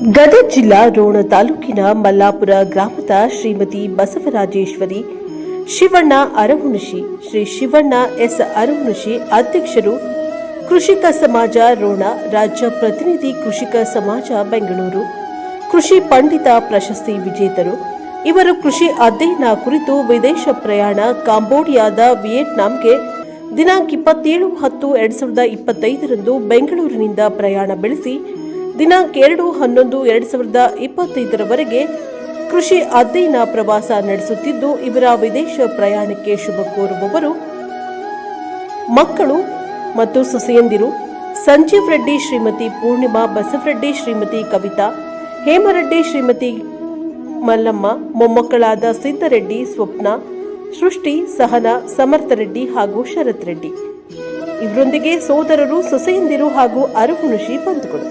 ಗದಗ ಜಿಲ್ಲಾ ರೋಣ ತಾಲೂಕಿನ ಮಲ್ಲಾಪುರ ಗ್ರಾಮದ ಶ್ರೀಮತಿ ಬಸವರಾಜೇಶ್ವರಿ, ಶಿವಣ್ಣ ಅರಹುಣಶಿ ಶ್ರೀ ಶಿವಣ್ಣ ಎಸ್ ಅರಹುಣಶಿ ಅಧ್ಯಕ್ಷರು ಕೃಷಿಕ ಸಮಾಜ ರೋಣ ರಾಜ್ಯ ಪ್ರತಿನಿಧಿ ಕೃಷಿಕ ಸಮಾಜ ಬೆಂಗಳೂರು, ಕೃಷಿ ಪಂಡಿತ ಪ್ರಶಸ್ತಿ ವಿಜೇತರು. ಇವರು ಕೃಷಿ ಅಧ್ಯಯನ ಕುರಿತು ವಿದೇಶ ಪ್ರಯಾಣ ಕಾಂಬೋಡಿಯಾದ ವಿಯೆಟ್ನಾಂಗೆ ದಿನಾಂಕ ಇಪ್ಪತ್ತೇಳು ಹತ್ತು ಎರಡು ಸಾವಿರದ ಇಪ್ಪತ್ತೈದರಂದು ಬೆಂಗಳೂರಿನಿಂದ ಪ್ರಯಾಣ ಬೆಳೆಸಿ ದಿನಾಂಕ ಎರಡು ಹನ್ನೊಂದು ಎರಡು ಸಾವಿರದ ಇಪ್ಪತ್ತೈದರವರೆಗೆ ಕೃಷಿ ಅಧ್ಯಯನ ಪ್ರವಾಸ ನಡೆಸುತ್ತಿದ್ದು, ಇವರ ವಿದೇಶ ಪ್ರಯಾಣಕ್ಕೆ ಶುಭ ಕೋರುವವರು ಮಕ್ಕಳು ಮತ್ತು ಸೊಸೆಯಂದಿರು ಸಂಜೀವ್ ರೆಡ್ಡಿ, ಶ್ರೀಮತಿ ಪೂರ್ಣಿಮಾ ಬಸವರೆಡ್ಡಿ ಶ್ರೀಮತಿ ಕವಿತಾ, ಹೇಮರೆಡ್ಡಿ, ಶ್ರೀಮತಿ ಮಲ್ಲಮ್ಮ, ಮೊಮ್ಮಕ್ಕಳಾದ ಸಿದ್ದರೆಡ್ಡಿ ಸ್ವಪ್ನ, ಸೃಷ್ಟಿ, ಸಹನ, ಸಮರ್ಥ ರೆಡ್ಡಿ ಹಾಗೂ ಶರತ್ ರೆಡ್ಡಿ. ಇವರೊಂದಿಗೆ ಸೋದರರು, ಸೊಸೆಯಂದಿರು ಹಾಗೂ ಅರುಹುಣಶಿ ಬಂಧುಗಳು.